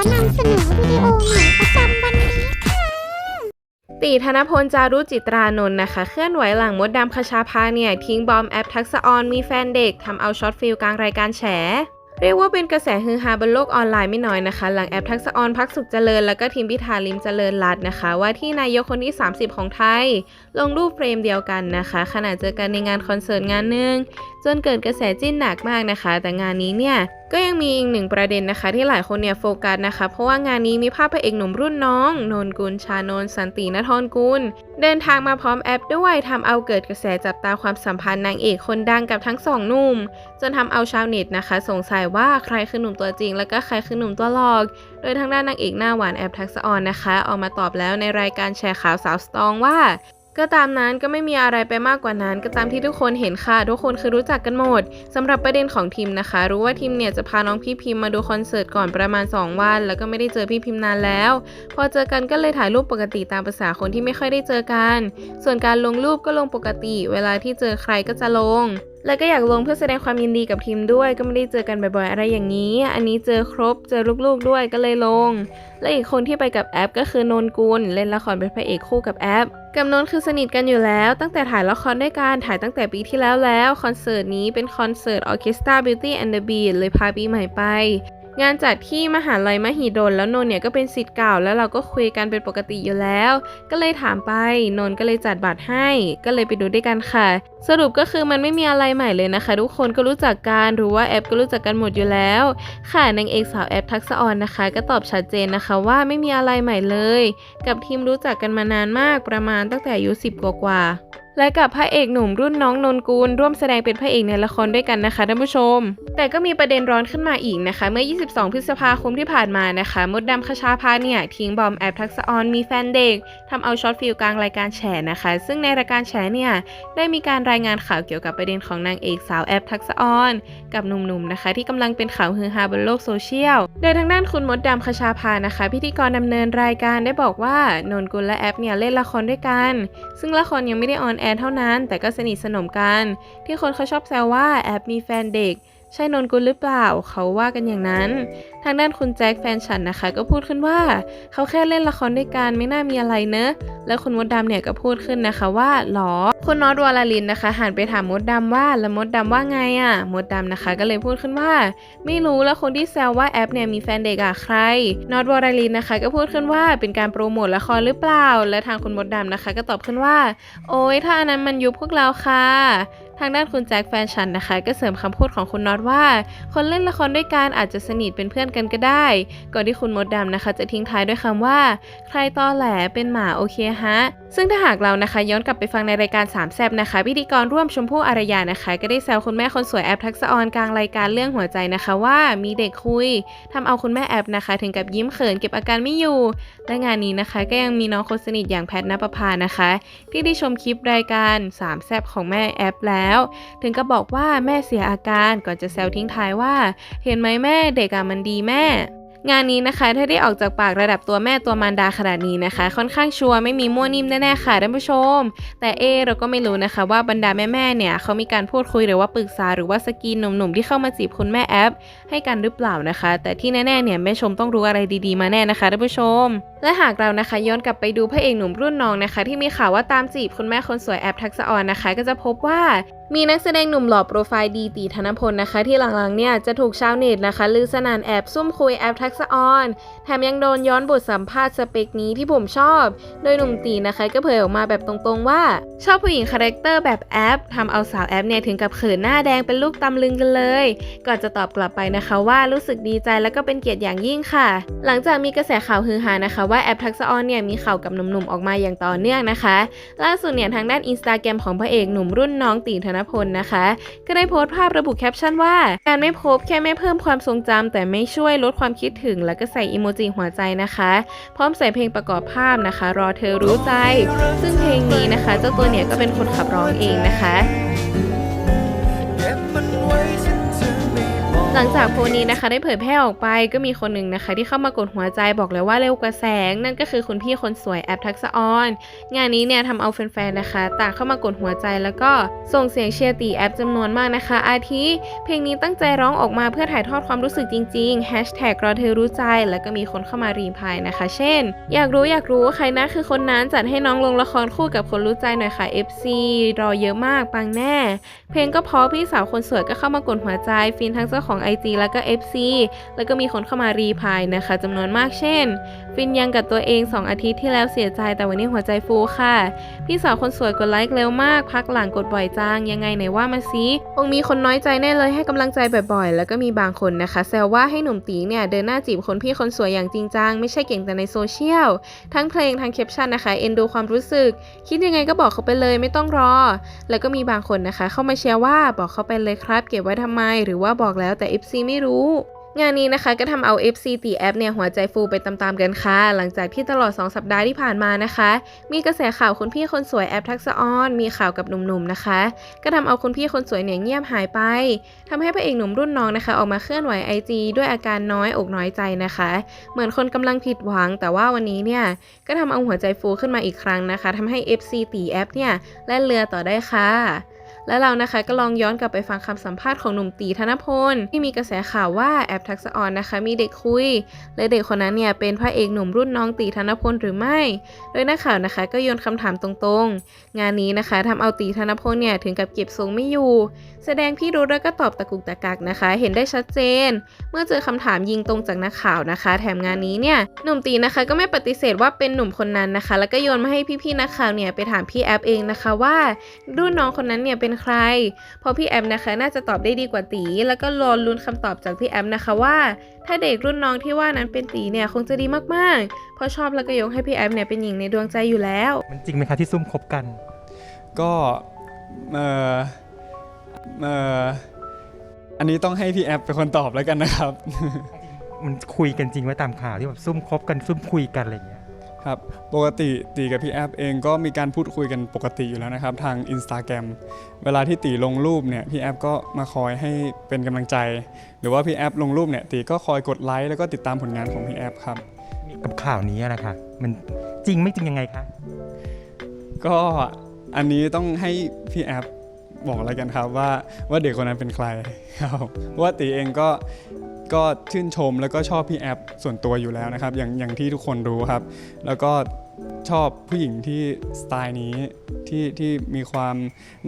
อนำเสนอวิดีโอหม่ประจำวันนี้ค่ะ ตีธนพลจารุจิตรานนท์นะคะ เคลื่อนไหวหลังมดดำคชาพาเนี่ย ทิ้งบอมแอปทักษออนมีแฟนเด็กทำเอาช็อตฟิลกลางรายการแฉเรียกว่าเป็นกระแสฮือฮาบนโลกออนไลน์ไม่น้อยนะคะ หลังแอปทักษอรพักสุขเจริญ แล้วก็ทีมพิธาลิมเจริญรัตนะคะ ว่าที่นายกคนที่ 30 ของไทย ลงรูปเฟรมเดียวกันนะคะ ขณะเจอกันในงานคอนเสิร์ตงานหนึ่ง จนเกิดกระแสจิ้นหนักมากนะคะ แต่งานนี้เนี่ยก็ยังมีอีกหนึ่งประเด็นนะคะ ที่หลายคนเนี่ยโฟกัสนะคะ เพราะว่างานนี้มีภาพพระเอกหนุ่มรุ่นน้อง นนกุลชานนสันตินทรกุล เดินทางมาพร้อมแอปด้วยทำเอาเกิดกระแสจับตาความสัมพันธ์นางเอกคนดังกับทั้งสองหนุ่ม จนทำเอาชาวเน็ตนะคะ สงสัยว่าใครคือหนุ่มตัวจริง แล้วก็ใครคือหนุ่มตัวหลอก โดยทางด้านนางเอกหน้าหวานแอปทักษออนนะคะ ออกมาตอบแล้วในรายการแชร์ข่าวสาวสตองว่า ก็ตามนั้นก็ไม่มีอะไรไปมากกว่านั้น ก็ตามที่ทุกคนเห็นค่ะ ทุกคนคือรู้จักกันหมดสำหรับประเด็นของทีมนะคะ รู้ว่าทีมเนี่ยจะพาน้องพี่พิมพ์มาดูคอนเสิร์ตก่อนประมาณ 2 วัน แล้วก็ไม่ได้เจอพี่พิมพ์นานแล้ว พอเจอกันก็เลยถ่ายรูปปกติตามภาษาคนที่ไม่ค่อยได้เจอกัน ส่วนการลงรูปก็ลงปกติ เวลาที่เจอใครก็จะลงแล้วก็อยากลงเพื่อแสดงความยินดีกับทีมด้วย ก็ไม่ได้เจอกันบ่อยๆ อะไรอย่างนี้ อันนี้เจอครบเจอลูกๆด้วยก็เลยลง และอีกคนที่ไปกับแอปก็คือนนกุลเล่นละครเป็นพระเอกคู่กับแอปกับนนคือสนิทกันอยู่แล้ว ตั้งแต่ถ่ายละครด้วยกันถ่ายตั้งแต่ปีที่แล้วแล้วคอนเสิร์ตนี้เป็นคอนเสิร์ตออเคสตรา Beauty and the Beast เลยพาปีใหม่ไป งานจัดที่มหาลัยมหิดลแล้วนนเนี่ยก็เป็นสิทธิ์เก่าแล้วเราก็คุยกันเป็นปกติอยู่แล้ว ก็เลยถามไปนนก็เลยจัดบัตรให้ ก็เลยไปดูด้วยกันค่ะ สรุปก็คือมันไม่มีอะไรใหม่เลยนะคะ ทุกคนก็รู้จักกันรู้ว่าแอปก็รู้จักกันหมดอยู่แล้ว ค่ะนางเอกสาวแอปทักษออนนะคะ ก็ตอบชัดเจนนะคะว่าไม่มีอะไรใหม่เลย กับทีมรู้จักกันมานานมากประมาณตั้งแต่อายุ10กว่ากว่า และกับพระเอกหนุ่มรุ่นน้องนนกุลร่วมแสดงเป็นพระเอกในละครด้วยกันนะคะท่านผู้ชม แต่ก็มีประเด็นร้อนขึ้นมาอีกนะคะ เมื่อ 22 พฤษภาคมที่ผ่านมานะคะ มดดำคชาพาเนี่ยทิ้งบอมแอปทักษะออนมีแฟนเด็กทำเอาช็อตฟิลกลางรายการแฉนะคะ ซึ่งในรายการแฉเนี่ยได้มีการรายงานข่าวเกี่ยวกับประเด็นของนางเอกสาวแอปทักษะออนกับหนุ่มๆนะคะ ที่กำลังเป็นข่าวฮือฮาบนโลกโซเชียล โดยทางด้านคุณมดดำคชาพานะคะ พิธีกรดำเนินรายการได้บอกว่านนกุลและแอปเนี่ยเล่นละครด้วยกัน ซึ่งละครยังไม่ได้ออนแอร์เท่านั้น แต่ก็สนิทสนมกัน ที่คนเขาชอบแซวว่าแอบมีแฟนเด็ก ใช่นนกุลหรือเปล่า เขาว่ากันอย่างนั้น ทางด้านคุณแจ็คแฟนฉันนะคะ ก็พูดขึ้นว่า เขาแค่เล่นละครด้วยกันไม่น่ามีอะไรเนอะ แล้วคุณมดดำเนี่ยก็พูดขึ้นนะคะว่าหรอ คุณน็อตวอลลินนะคะ หันไปถามมดดำว่าแล้วมดดำว่าไงอะ่ะ มดดำนะคะก็เลยพูดขึ้นว่า ไม่รู้แล้วคนที่แซวว่าแอปเนี่ยมีแฟนเด็กอะใคร น็อตวอลลินนะคะ ก็พูดขึ้นว่าเป็นการโปรโมทละครหรือเปล่า และทางคุณมดดำนะคะ ก็ตอบขึ้นว่า โอ้ยถ้าอันนั้นมันยุบพวกเราค่ะ ทางด้านคุณแจ็คแฟนฉันนะคะ ก็เสริมคำพูดของคุณน็อตว่า คนเล่นละครด้วยกันอาจจะสนิทเป็นเพื่อนกันก็ได้ ก่อนที่คุณมดดำนะคะ จะทิ้งท้ายด้วยคำว่า ใครตอแหลเป็นหมาโอเคฮะ ซึ่งถ้าหากเรานะคะ ย้อนกลับไปฟังในรายการสามแซบนะคะพิธีกรร่วมชมพู่อารยานะคะ ก็ได้แซวคุณแม่คนสวยแอปทักษะออนกลางรายการเรื่องหัวใจนะคะว่ามีเด็กคุยทำเอาคุณแม่แอปนะคะ ถึงกับยิ้มเขินเก็บอาการไม่อยู่ และงานนี้นะคะ ก็ยังมีน้องคนสนิทอย่างแพทณปภานะคะ ที่ได้ชมคลิปรายการสามแซบของแม่แอปแล้วถึงก็บอกว่าแม่เสียอาการก่อนจะแซวทิ้งท้ายว่า เห็นไหมแม่เด็กอะมันดีแม่งานนี้นะคะถ้าได้ออกจากปากระดับตัวแม่ตัวมารดาขนาดนี้นะคะ ค่อนข้างชัวร์ไม่มีมั่วนิ่มแน่ๆค่ะท่านผู้ชม แต่เอเราก็ไม่รู้นะคะว่าบรรดาแม่ๆเนี่ยเขามีการพูดคุยหรือว่าปรึกษาหรือว่าสกีนหนุ่มๆที่เข้ามาจีบคุณแม่แอปให้กันหรือเปล่านะคะ แต่ที่แน่ๆเนี่ยแม่ชมต้องรู้อะไรดีๆมาแน่นะคะท่านผู้ชม และหากเรานะคะย้อนกลับไปดูพระเอกหนุ่มรุ่นน้องนะคะ ที่มีข่าวว่าตามจีบคุณแม่คนสวยแอปทักษะออนนะคะ ก็จะพบว่า มีนักแสดงหนุ่มหล่อโปรไฟล์ดีตีธนพลนะคะ ที่หลังๆเนี่ยจะถูกชาวเน็ตนะคะลือสนานแอบซุ่มคุยแอปทักษะออนแถมยังโดนย้อนบทสัมภาษณ์สเปคนี้ที่ผมชอบ โดยหนุ่มตีนะคะก็เผยออกมาแบบตรงๆว่า ชอบผู้หญิงคาแรคเตอร์แบบแอปทำเอาสาวแอปเนี่ยถึงกับเขินหน้าแดงเป็นลูกตำลึงกันเลย ก่อนจะตอบกลับไปนะคะว่ารู้สึกดีใจและก็เป็นเกียรติอย่างยิ่งค่ะ หลังจากมีกระแสข่าวฮือฮานะคะ ว่าแอปทักษะออนเนี่ยมีข่าวกับหนุ่มๆออกมาอย่างต่อเนื่องนะคะ ล่าสุดเนี่ยทางด้านอินสตาแกรมของพระเอกหนุ่มรุ่นน้องตีธนพลนะคะ ก็ได้โพสต์ภาพระบุแคปชั่นว่า การไม่พบแค่ไม่เพิ่มความทรงจำแต่ไม่ช่วยลดความคิดถึง แล้วก็ใส่อิโมจิหัวใจนะคะ พร้อมใส่เพลงประกอบภาพนะคะ รอเธอรู้ใจ ซึ่งเพลงนี้นะคะ เจ้าตัวเนี่ยก็เป็นคนขับร้องเองนะคะ หลังจากโพนี้นะคะได้เผยแพร่ออกไปก็มีคนหนึ่งนะคะ ที่เข้ามากดหัวใจบอกเลยว่าเร็วกว่าแสง นั่นก็คือคุณพี่คนสวยแอปทักษออนงานนี้เนี่ยทำเอาแฟนๆนะคะต่างเข้ามากดหัวใจแล้วก็ส่งเสียงเชียร์ตีแอปจำนวนมากนะคะ อาทิเพลงนี้ตั้งใจร้องออกมาเพื่อถ่ายทอดความรู้สึกจริงๆแฮชแท็กรอเธอรู้ใจ แล้วก็มีคนเข้ามารีพายนะคะ เช่น อยากรู้อยากรู้ใครนะคือคนนั้นจัดให้น้องลงละครคู่กับคนรู้ใจหน่อยค่ะ FC รอเยอะมากปังแน่ เพลงก็เพราะพี่สาวคนสวยก็เข้ามากดหัวใจฟินทั้งเจ้าของ IG แล้วก็ FC แล้วก็มีคนเข้ามารีพายนะคะจำนวนมากเช่น ฟินยังกับตัวเอง 2 อาทิตย์ที่แล้วเสียใจแต่วันนี้หัวใจฟูค่ะ พี่สาวคนสวยกดไลค์เร็วมาก พักหลังกดบ่อยจังยังไงไหนว่ามาซิคงมีคนน้อยใจแน่เลยให้กำลังใจบ่อยๆ แล้วก็มีบางคนนะคะ แซวว่าให้หนุ่มตีเนี่ยเดินหน้าจีบคนพี่คนสวยอย่างจริงจังไม่ใช่เก่งแต่ในโซเชียลทั้งเพลงทั้งแคปชั่นนะคะเอ็นดูความรู้สึก คิดยังไงก็บอกเขาไปเลยไม่ต้องรอ แล้วก็มีบางคนนะคะ เข้ามาเชียร์ว่าบอกเขาไปเลยครับ เก็บไว้ทำไม หรือว่าบอกแล้วแต่ FC ไม่รู้งานนี้นะคะก็ทำเอา FC ตีแอปเนี่ยหัวใจฟูไปตามๆกันค่ะ หลังจากที่ตลอด 2 สัปดาห์ที่ผ่านมานะคะ มีกระแสข่าวคุณพี่คนสวยแอปทักษะออนมีข่าวกับหนุ่มๆนะคะ ก็ทำเอาคุณพี่คนสวยเนี่ยเงียบหายไปทำให้พระเอกหนุ่มรุ่นน้องนะคะ ออกมาเคลื่อนไหว IG ด้วยอาการน้อยอกน้อยใจนะคะ เหมือนคนกำลังผิดหวัง แต่ว่าวันนี้เนี่ยก็ทำเอาหัวใจฟูขึ้นมาอีกครั้งนะคะทำให้ FC ตีแอปเนี่ยแล่นเรือต่อได้ค่ะ และเรานะคะก็ลองย้อนกลับไปฟังคำสัมภาษณ์ของหนุ่มตีธนพล ที่มีกระแสข่าวว่าแอปทักษะออนนะคะ มีเด็กคุย และเด็กคนนั้นเนี่ยเป็นพระเอกหนุ่มรุ่นน้องตีธนพลหรือไม่ โดยนักข่าวนะคะก็โยนคำถามตรงๆ งานนี้นะคะทำเอาตีธนพลเนี่ยถึงกับเก็บทรงไม่อยู่ แสดงพี่รู้แล้วก็ตอบตะกุกตะกักนะคะ เห็นได้ชัดเจน เมื่อเจอคำถามยิงตรงจากนักข่าวนะคะ แถมงานนี้เนี่ยหนุ่มตีนะคะก็ไม่ปฏิเสธว่าเป็นหนุ่มคนนั้นนะคะ แล้วก็โยนมาให้พี่ๆนักข่าวเนี่ยไปถามพี่แอปเองนะคะว่ารุ่นน้องคนนั้นเนี่ยเป็นใคร เพราะพี่แอมนะคะ น่าจะตอบได้ดีกว่าตี แล้วก็รอลุ้นคำตอบจากพี่แอมนะคะว่า ถ้าเด็กรุ่นน้องที่ว่านั้นเป็นตีเนี่ยคงจะดีมากๆ เพราะชอบแล้วก็ยกให้พี่แอมเนี่ยเป็นหญิงในดวงใจอยู่แล้ว มันจริงไหมคะที่ซุ่มคบกัน ก็เออเอออันนี้ต้องให้พี่แอปเป็นคนตอบแล้วกันนะครับ มันคุยกันจริงไว้ตามข่าวที่แบบซุ่มคบกันซุ่มคุยกันอะไรอย่างเงี้ย ครับปกติตีกับพี่แอปเองก็มีการพูดคุยกันปกติอยู่แล้วนะครับ ทาง Instagram เวลาที่ตีลงรูปเนี่ยพี่แอปก็มาคอยให้เป็นกำลังใจ หรือว่าพี่แอปลงรูปเนี่ยตีก็คอยกดไลค์แล้วก็ติดตามผลงานของพี่แอปครับกับข่าวนี้นะคะมันจริงไม่จริงยังไงคะก็อันนี้ต้องให้พี่แอปบอกแล้วกันครับว่าว่าเด็กคนนั้นเป็นใครครับเพราะว่าตีเองก็ ก็ชื่นชมแล้วก็ชอบพี่แอปส่วนตัวอยู่แล้วนะครับ อย่างอย่างที่ทุกคนรู้ครับ แล้วก็ชอบผู้หญิงที่สไตล์นี้ที่ที่มีความ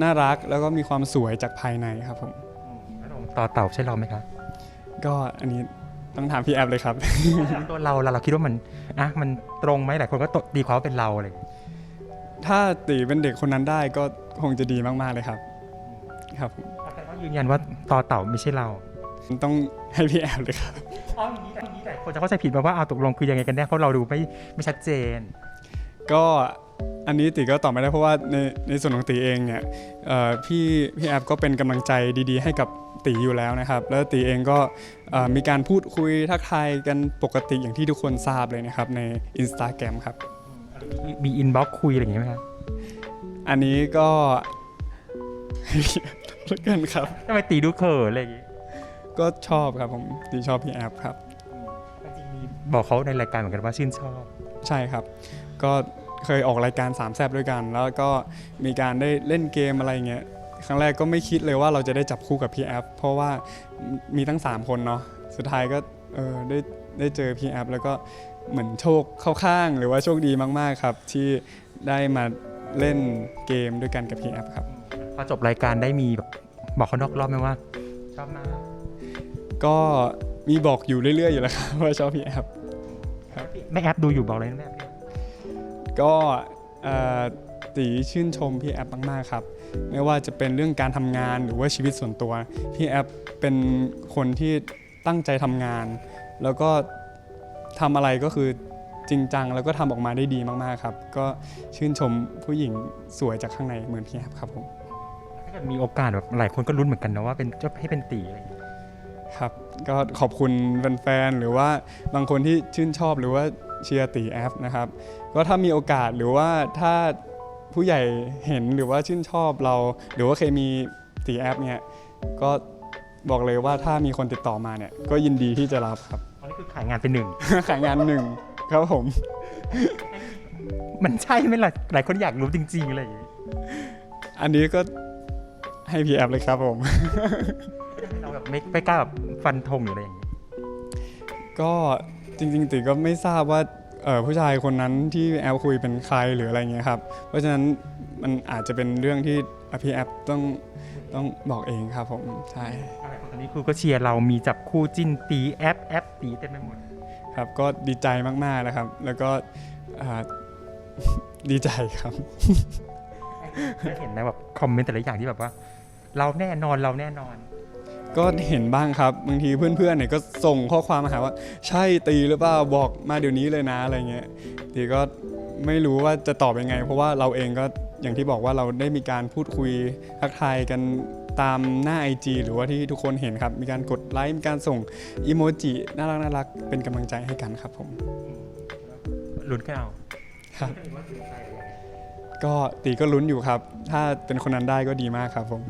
น่ารักแล้วก็มีความสวยจากภายในครับผมต่อเต่าใช่เราไหมคะก็อันนี้ต้องถามพี่แอปเลยครับ ตัวเราเราเราคิดว่ามันอะมันตรงไหมหลายคนก็ตตีความว่าเป็นเราอะไรอย่างเงี้ยถ้าตีเป็นเด็กคนนั้นได้ก็คงจะดีมากๆเลยครับ ครับผมแต่ก็ยืนยันว่าต่อเต่าไม่ใช่เรา ต้องให้พี่แอปเลยครับอ๋ออย่างนี้อย่างนี้หลายคนจะเข้าใจผิดมาว่าเอาตกลงคือยังไงกันแน่เพราะเราดูไม่ไม่ชัดเจน ก็อันนี้ติก็ตอบไม่ได้เพราะว่าในในส่วนของตีเองเนี่ยเอ่อพี่พี่แอปก็เป็นกำลังใจดีๆ ให้กับตีอยู่แล้วนะครับ แล้วตีเองก็เอ่อมีการพูดคุยทักทายกันปกติอย่างที่ทุกคนทราบเลยนะครับใน Instagram ครับ มีอินบ็อกคุยอะไรอย่างเงี้ยไหมคะอันนี้ก็ให้พี่แอปแล้วกันครับ ทำไมตีดูเขินอะไรอย่างเงี้ย ก็ชอบครับผมตีชอบพี่แอปครับจริงๆมีบอกเขาในรายการเหมือนกันว่าชื่นชอบ ใช่ครับ ก็เคยออกรายการสามแซบด้วยกัน แล้วก็มีการได้เล่นเกมอะไรเงี้ยครั้งแรกก็ไม่คิดเลยว่าเราจะได้จับคู่กับพี่แอฟเพราะว่ามีตั้ง 3 คนเนาะสุดท้ายก็เออได้ได้เจอพี่แอฟแล้วก็เหมือนโชคเข้าข้างหรือว่าโชคดีมากๆครับ ที่ได้มาเล่นเกมด้วยกันกับพี่แอฟครับ พอจบรายการได้มีแบบบอกเขานอกรอบไหมว่า ชอบมาก ก็มีบอกอยู่เรื่อยๆ อยู่แล้วครับว่าชอบพี่แอฟแม่แอปดูอยู่บอกเลยนะแม่ก็เอ่อตีชื่นชมพี่แอปมากๆครับ ไม่ว่าจะเป็นเรื่องการทำงานหรือว่าชีวิตส่วนตัว พี่แอปเป็นคนที่ตั้งใจทำงาน แล้วก็ทำอะไรก็คือจริงจัง แล้วก็ทำออกมาได้ดีมากๆครับ ก็ชื่นชมผู้หญิงสวยจากข้างในเหมือนพี่แอปครับผม ถ้าเกิดมีโอกาสแบบหลายคนก็รุ้นเหมือนกันนะว่าเป็นจะให้เป็นตีอะไรอย่างเงี้ย ครับ ก็ขอบคุณแฟนๆหรือว่าบางคนที่ชื่นชอบหรือว่าเชียร์ตีแอปนะครับ ก็ถ้ามีโอกาสหรือว่าถ้าผู้ใหญ่เห็นหรือว่าชื่นชอบเรา หรือว่าเคยมีตีแอปเนี่ยก็บอกเลยว่าถ้ามีคนติดต่อมาเนี่ยก็ยินดีที่จะรับครับอันนี้คือขายงานเป็นหนึ่ง ขายงานหนึ่งครับผม มันใช่ไหมล่ะหลายคนอยากรู้จริงๆอะไรอย่างงี้อันนี้ก็ให้พี่แอฟเลยครับผมเรา แบบไม่ไม่กล้าแบบฟันธงหรืออะไรอย่างงี้ก็จริงๆติก็ไม่ทราบว่าเอ่อผู้ชายคนนั้นที่แอลคุยเป็นใครหรืออะไรเงี้ยครับ เพราะฉะนั้นมันอาจจะเป็นเรื่องที่อะพี่แอฟต้องต้องบอกเองครับผมใช่หลายคนตอนนี้คือก็เชียร์เรามีจับคู่จิ้นตีแอปแอปตีเต็มไปหมดครับก็ดีใจมากๆนะครับ แล้วก็อ่าดีใจครับได้เห็นไหมแบบคอมเมนต์แต่ละอย่างที่แบบว่า เราแน่นอนเราแน่นอน ก็เห็นบ้างครับบางทีเพื่อนๆเนี่ยก็ส่งข้อความมาหาว่า ใช่ตีหรือเปล่าบอกมาเดี๋ยวนี้เลยนะอะไรเงี้ยตีก็ไม่รู้ว่าจะตอบยังไง เพราะว่าเราเองก็อย่างที่บอกว่าเราได้มีการพูดคุยทักทายกันตามหน้า IG หรือว่าที่ทุกคนเห็นครับ มีการกดไลค์มีการส่งอีโมจิน่ารักน่ารักเป็นกำลังใจให้กันครับผมลุ้นกันเอาครับ ก็ตีก็ลุ้นอยู่ครับ ถ้าเป็นคนนั้นได้ก็ดีมากครับผม